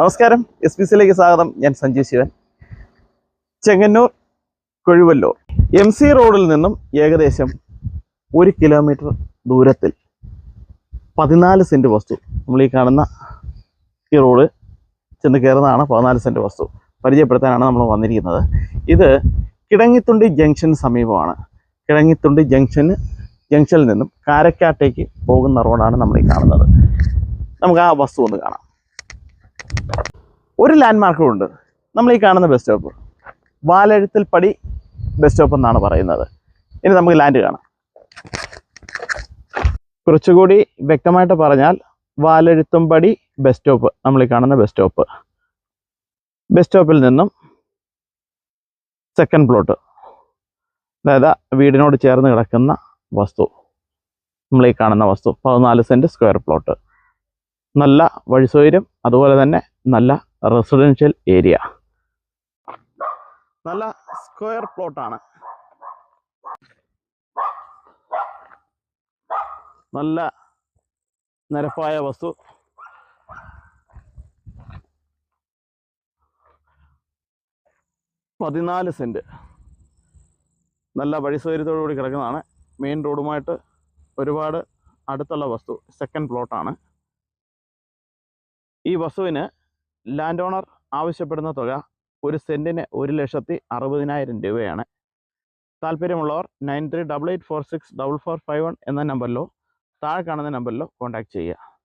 നമസ്കാരം. S P സിയിലേക്ക് സ്വാഗതം. ഞാൻ സഞ്ജയ് ശിവൻ. ചെങ്ങന്നൂർ കൊഴുവല്ലൂർ. എം സി റോഡിൽ നിന്നും ഏകദേശം ഒരു കിലോമീറ്റർ ദൂരത്തിൽ പതിനാല് സെന്റ് വസ്തു നമ്മൾ ഈ കാണുന്ന ഈ റോഡ് ചെന്ന് കയറുന്നതാണ് പതിനാല് സെന്റ് വസ്തു. പരിചയപ്പെടുത്താനാണ് നമ്മൾ വന്നിരിക്കുന്നത്. ഇത് കിടങ്ങിത്തുണ്ടി ജംഗ്ഷന് സമീപമാണ്. കിടങ്ങിത്തുണ്ടി ജംഗ്ഷന് ജംഗ്ഷനിൽ നിന്നും കാരക്കാട്ടേക്ക് പോകുന്ന റോഡാണ് നമ്മൾ ഈ കാണുന്നത്. നമുക്ക് ആ വസ്തു ഒന്ന് കാണാം. ഒരു ലാൻഡ് മാർക്കും ഉണ്ട്. നമ്മൾ ഈ കാണുന്ന ബസ് സ്റ്റോപ്പ് വാലഴുത്തിൽ പടി ബസ് സ്റ്റോപ്പ് എന്നാണ് പറയുന്നത്. ഇനി നമുക്ക് ലാൻഡ് കാണാം. കുറച്ചുകൂടി വ്യക്തമായിട്ട് പറഞ്ഞാൽ വാലഴുത്തുംപടി ബസ് സ്റ്റോപ്പ് നമ്മൾ ഈ കാണുന്ന ബസ് സ്റ്റോപ്പ് ബസ് സ്റ്റോപ്പിൽ നിന്നും സെക്കൻഡ് പ്ലോട്ട് അതായത് വീടിനോട് ചേർന്ന് കിടക്കുന്ന വസ്തു. നമ്മൾ ഈ കാണുന്ന വസ്തു. പതിനാല് സെന്റ് സ്ക്വയർ പ്ലോട്ട് നല്ല വഴിസൗകര്യം അതുപോലെ തന്നെ നല്ല റെസിഡൻഷ്യൽ ഏരിയ. നല്ല സ്ക്വയർ പ്ലോട്ടാണ്. നല്ല നിരപ്പായ വസ്തു. പതിനാല് സെന്റ് നല്ല വഴിസൗകര്യത്തോടു കൂടി കിടക്കുന്നതാണ്. മെയിൻ റോഡുമായിട്ട് ഒരുപാട് അടുത്തുള്ള വസ്തു. സെക്കൻഡ് പ്ലോട്ടാണ്. ഈ വസ്തുവിന് ലാൻഡ് ഓണർ ആവശ്യപ്പെടുന്ന തുക ഒരു സെന്റിന് ഒരു ലക്ഷത്തി അറുപതിനായിരം രൂപയാണ്. താല്പര്യമുള്ളവർ nine three double eight four six double four five one എന്ന നമ്പറിലോ താഴെ കാണുന്ന നമ്പറിലോ കോൺടാക്റ്റ് ചെയ്യുക.